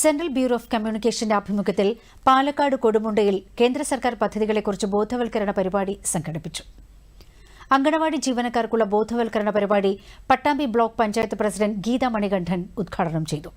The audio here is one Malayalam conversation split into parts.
സെൻട്രൽ ബ്യൂറോ ഓഫ് കമ്മ്യൂണിക്കേഷന്റെ ആഭിമുഖ്യത്തിൽ പാലക്കാട് കൊടുമുണ്ടയിൽ കേന്ദ്ര സർക്കാർ പദ്ധതികളെക്കുറിച്ച് ബോധവൽക്കരണ പരിപാടി സംഘടിപ്പിച്ചു. അങ്കണവാടി ജീവനക്കാർക്കുള്ള ബോധവൽക്കരണ പരിപാടി പട്ടാമ്പി ബ്ലോക്ക് പഞ്ചായത്ത് പ്രസിഡന്റ് ഗീത മണികണ്ഠൻ ഉദ്ഘാടനം ചെയ്തു.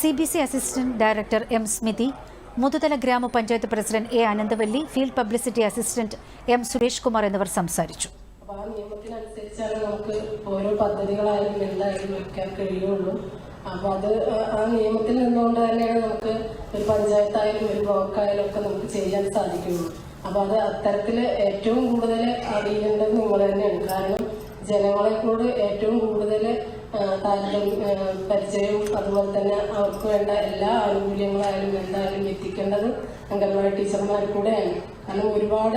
C B C assistant director M Smithi Muthuthala ഗ്രാമപഞ്ചായത്ത് president A Ananthavalli field publicity assistant M Suresh Kumar എന്നിവർ സംസാരിച്ചു. അപ്പൊ ആ നിയമത്തിനനുസരിച്ചാണ് നമുക്ക് ഓരോ പദ്ധതികളായാലും എന്തായാലും വെക്കാൻ കഴിയുള്ളൂ. അപ്പൊ അത് ആ- നിയമത്തിൽ നിന്നുകൊണ്ട് തന്നെയാണ് നമുക്ക് ഒരു പഞ്ചായത്തായാലും ഒരു ബ്ലോക്കായാലും ഒക്കെ നമുക്ക് ചെയ്യാൻ സാധിക്കുള്ളൂ. അപ്പോൾ അത് അത്തരത്തിൽ ഏറ്റവും കൂടുതൽ അറിയേണ്ടത് നിങ്ങൾ തന്നെയാണ്. കാരണം ജനങ്ങളെ ഏറ്റവും കൂടുതൽ ആ, പരിചയവും അതുപോലെ തന്നെ അവർക്ക് വേണ്ട എല്ലാ ആനുകൂല്യങ്ങളായാലും എന്തായാലും എത്തിക്കേണ്ടത് അംഗൻവാടി ടീച്ചർമാർ കൂടെയാണ്. കാരണം ഒരുപാട്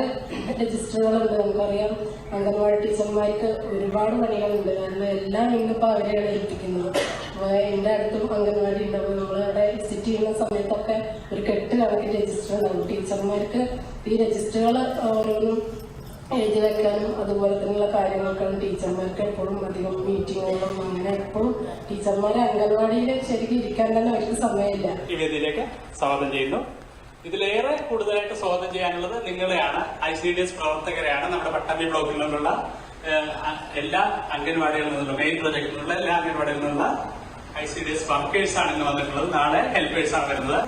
രജിസ്റ്ററുകളുണ്ട് നമുക്കറിയാം. അംഗൻവാടി ടീച്ചർമാർക്ക് ഒരുപാട് പണികളുണ്ട്. കാരണം എല്ലാം ഇന്നിപ്പോൾ അവരെയാണ് ഏൽപ്പിക്കുന്നത്. അപ്പോൾ എന്റെ അടുത്തും അംഗൻവാടി ഉണ്ടാവും നമ്മളവിടെ വിസിറ്റ് ചെയ്യുന്ന സമയത്തൊക്കെ ഒരു കെട്ട് രജിസ്റ്റർ ഉണ്ടാവും. ടീച്ചർമാർക്ക് ഈ രജിസ്റ്ററുകൾ ഓരോന്നും എഴുതി വെക്കാനും അതുപോലെ തന്നെയുള്ള കാര്യങ്ങൾക്കാണ് ടീച്ചർമാർക്ക് എപ്പോഴും അധികം മീറ്റിങ്ങുകളും അങ്ങനെ എപ്പോഴും ടീച്ചർമാരെ അംഗൻവാടിയിൽ ശരിക്കും ഇരിക്കാൻ തന്നെ അവർക്ക് സമയമില്ല. ഈ വേദിയിലേക്ക് സ്വാഗതം ചെയ്യുന്നു. ഇതിലേറെ കൂടുതലായിട്ട് സ്വാഗതം ചെയ്യാനുള്ളത് നിങ്ങളെയാണ്. ഐ സി ഡി എസ് പ്രവർത്തകരെയാണ് നമ്മുടെ പട്ടാമ്പി ബ്ലോക്കിൽ നിന്നുള്ള എല്ലാ അംഗൻവാടികളിൽ നിന്നുള്ള മെയിൻ പ്രൊജക്ടിൽ നിന്നുള്ള എല്ലാ അംഗൻവാടികളിൽ നിന്നുള്ള I C D S workers ആണ് ഇന്ന് വന്നിട്ടുള്ളത്. നാളെ ഹെൽപ്പേഴ്സ് ആണ് വരുന്നത്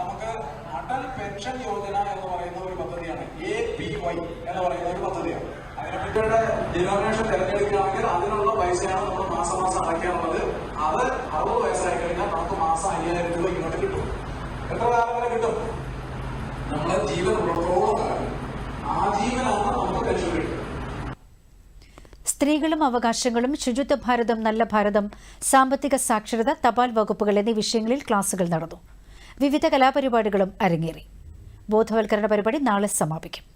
നമുക്ക് അടൽ പെൻഷൻ യോജന എന്ന് പറയുന്ന ഒരു പദ്ധതിയാണ്. എ പി വൈ എന്ന് പറയുന്ന ഒരു പദ്ധതിയാണ് അതിനെപ്പറ്റിയുടെ ഡിനോമിനേഷൻ തിരഞ്ഞെടുക്കുകയാണെങ്കിൽ അതിനുള്ള പൈസയാണ് നമ്മൾ മാസം മാസം അടയ്ക്കാനുള്ളത്. അത് അറുപത് വയസ്സായി കഴിഞ്ഞാൽ നമുക്ക് മാസം അയ്യായിരം രൂപ ഇങ്ങോട്ട് കിട്ടും. എത്ര കാലം വരെ കിട്ടും? നമ്മളെ ജീവൻ ഉള്ളത്തോളം കാലം. ആ ജീവനാണ് നമുക്ക് പെൻഷൻ സ്ത്രീകളും അവകാശങ്ങളും ശുചിത്വ ഭാരതം നല്ല ഭാരതം സാമ്പത്തിക സാക്ഷരത തപാൽ വകുപ്പുകൾ എന്നീ വിഷയങ്ങളിൽ ക്ലാസുകൾ നടന്നു. വിവിധ കലാപരിപാടികളും അരങ്ങേറി. ബോധവൽക്കരണ പരിപാടി നാളെ സമാപിക്കും.